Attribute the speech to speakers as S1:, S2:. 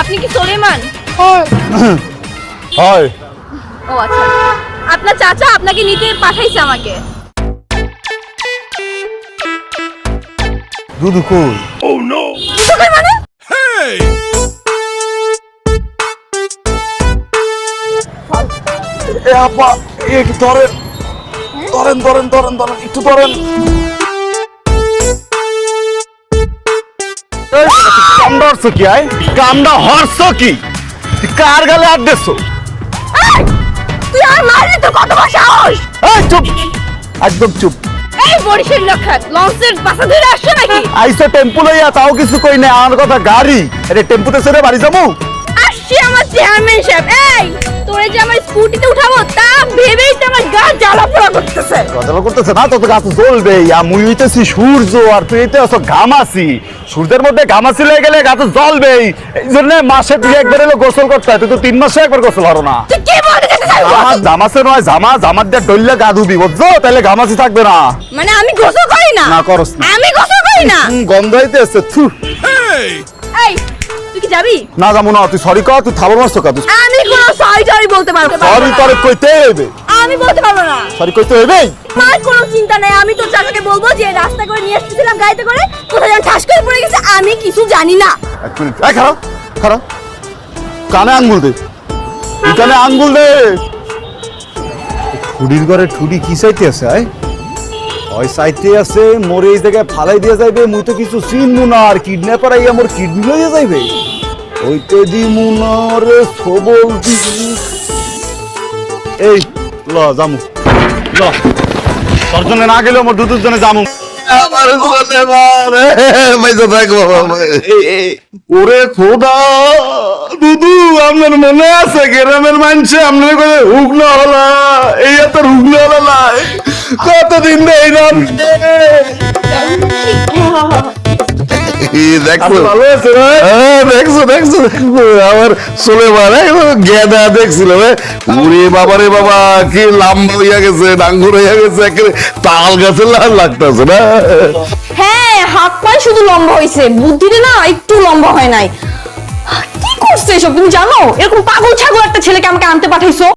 S1: আপনি কি সোলেমান?
S2: হয়।
S1: ও আচ্ছা। আপনার চাচা আপনাকে নিতে পাঠাইছে আমাকে।
S2: দুধু কই?
S1: তোকে মানে?
S2: এ আপা একটু ধরেন। ধরেন ধরেন ধরেন ধরেন একটু ধরেন। কামটা হরছ কি আয়? হরছ কি? কার গালে দিচ্ছ
S1: এই, তুই আর মারলি তো কত বড় সাহস?
S2: এই চুপ একদম চুপ।
S1: এই বরিশের লক্ষাত লঞ্চের পাশা ধরে আসছো নাকি?
S2: আইসো টেম্পু লইয়া তাও কিছু কই না আমার কথা গাড়ি। এটা টেম্পুতে ছেড়ে বাড়ি যাব?
S1: আসছি আমার চেয়ারম্যান সাহেব। এই তোরে যে আমার স্কুটিতে উঠাবো তা ভেবেই তো আমার গা জ্বালা করতেছে
S2: না তত গাছ জ্বলবে হইতেছি সূর্য আর তুই হইতে আছো ঘামাসি সূর্যের মধ্যে ঘামাসি লেগে গেলে গাছ জ্বলবেই। এই জন্য মাসে তুই একবার এলো গোসল করতে হয় তুই তো তিন মাসে একবার গোসল হরো না।
S1: তুই কি বলতে
S2: আমার জামাসে নয় জামা জামার দিয়ে ডললে গা ধুবি বুঝছ? তাহলে ঘামাসি থাকবে না।
S1: মানে আমি গোসল করি না?
S2: না, করস না।
S1: আমি গোসল করি না?
S2: গন্ধ হইতে আসছে থু
S1: এই তুই কি যাবি?
S2: না যাব না তুই সরি কর তুই থাবর মারছো কা তুই
S1: আমি কোনো সরি টরি বলতে পারব।
S2: সরি তোরে কইতে হইবে।
S1: আমি বলতে পারব না।
S2: সরি কইতে হইবে
S1: আমার কোনো চিন্তা নেই আমি তোর চাচাকে বলব যে রাস্তা করে নিয়ে এসেছিলাম গাড়িতে করে কোথায় যেন ঠাস করে পড়ে গেছে আমি কিছু জানি না।
S2: এক মিনিট। এই খারাপ খারাপ কানে আঙ্গুল দে। এই কানে আঙ্গুল দে। ঠুডির ঘরে ঠুডি কি সাইতে আছে আয়? ওই সাইতে আছে মোরে এই জায়গায় ফালাই দিয়ে যাইবে মুই তো কিছু চিনমু না আর কিডন্যাপার আইয়া মোর কিডনি লইয়া যাইবে। ওইতে দি মুনারে সবল দিবি এই ল জামু ল। তোর জন্য না গেলেও আমার দুধের জন্য জামু খোদা, দুদু, আপনার মনে আছে গ্রামের মানুষে আপনার কাছে হলা এই এত রুগ্ন হলা কতদিন দেয় রাত রে
S3: হ্যাঁ, দেখছ দেখছ দেখছ আমার চলে মারে গেদা দেখছিল উরে বাবা রে বাবা কি লম্বা হইয়া গেছে ডাঙ্গুর হইয়া গেছে একেবারে তাল গাছের লাল লাগতেছে না?
S4: হ্যাঁ হাত পায়ে শুধু লম্বা হয়েছে বুদ্ধিটা না একটু লম্বা হয় নাই। কি করছে এসব তুমি জানো? এরকম পাগল ছাগল একটা ছেলেকে আমাকে আনতে পাঠাইছো।